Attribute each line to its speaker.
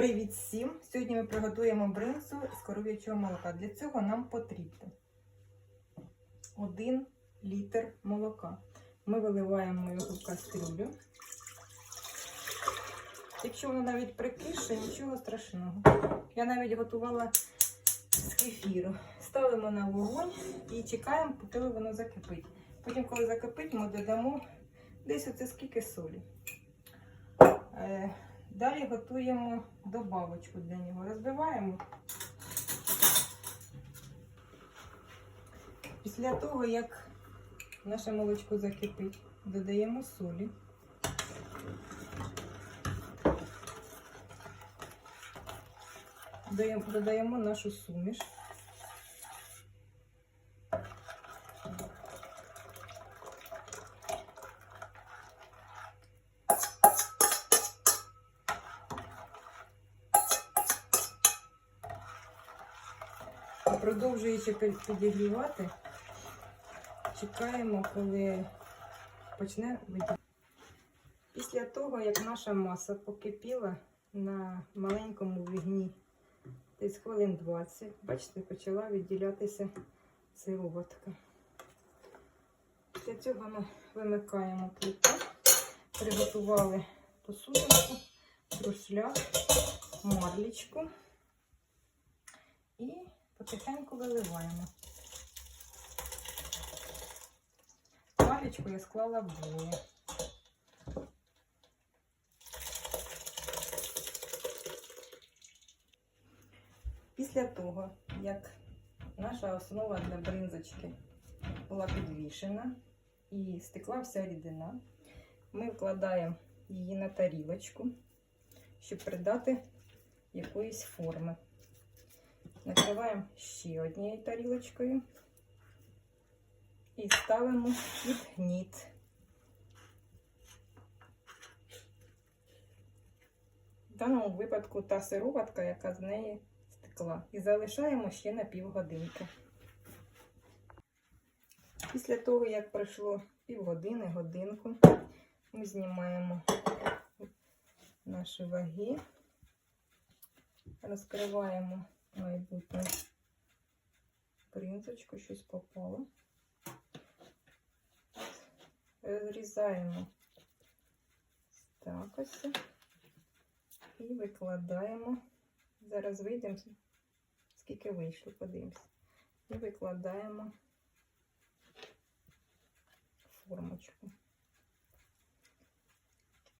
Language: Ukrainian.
Speaker 1: Привіт всім! Сьогодні ми приготуємо бринзу з коров'ячого молока. Для цього нам потрібно 1 літр молока. Ми виливаємо його в кастрюлю. Якщо воно навіть прикише, нічого страшного. Я навіть готувала з кефіру. Ставимо на вогонь і чекаємо, поки воно закипить. Потім, коли закипить, ми додамо десь оце скільки солі. Далі готуємо добавочку для нього. Розбиваємо. Після того, як наше молочко закипить, додаємо солі. Додаємо нашу суміш. Продовжуючи підігрівати, чекаємо, коли почне виділяти. Після того, як наша маса покипіла на маленькому вогні десь хвилин 20, бачите, почала відділятися сироватка. Після цього ми вимикаємо плиту, приготували посудинку, трушляк, марлічку і потихеньку виливаємо. Марлічку я склала вдвоє. Після того, як наша основа для бринзочки була підвішена і стекла вся рідина, ми вкладаємо її на тарілочку, щоб придати якоїсь форми. Накриваємо ще однією тарілочкою і ставимо під гніт. В даному випадку та сироватка, яка з неї стекла. І залишаємо ще на півгодинки. Після того, як пройшло півгодини, годинку, ми знімаємо наші ваги, розкриваємо майбутню бринзочку, щось попало. Розрізаємо так ось і викладаємо. Зараз вийдемо, скільки вийшло, подивимось. І викладаємо